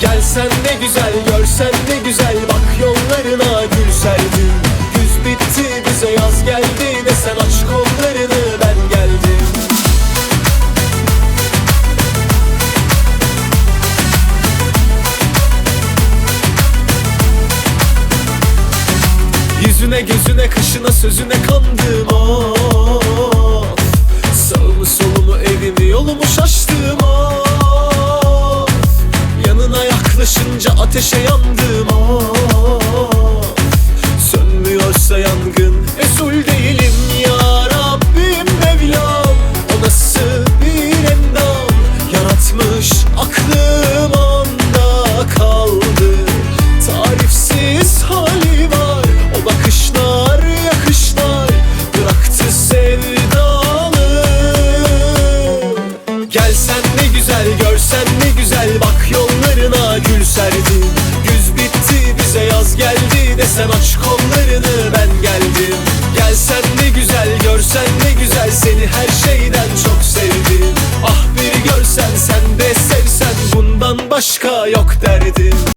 Gelsen ne güzel görsen ne güzel Bak yollarına gül serdim Güz bitti bize yaz geldi Desen aç kollarını ben geldim. Yüzüne gözüne kaşına sözüne kandım yaklaşınca ateşe yandım of Sönmüyorsa yangın Resul değilim ya Rabbim Mevlam. O nasıl bir endam? Yaratmış aklım onda kaldı. Tarifsiz hali var O bakışlar yakışlar. Bıraktı sevdalı. Gelsen Sen aç kollarını ben geldim. Gelsen ne güzel görsen ne güzel. Seni her şeyden çok sevdim. Ah bir görsen sen de sevsen. Bundan başka yok derdim.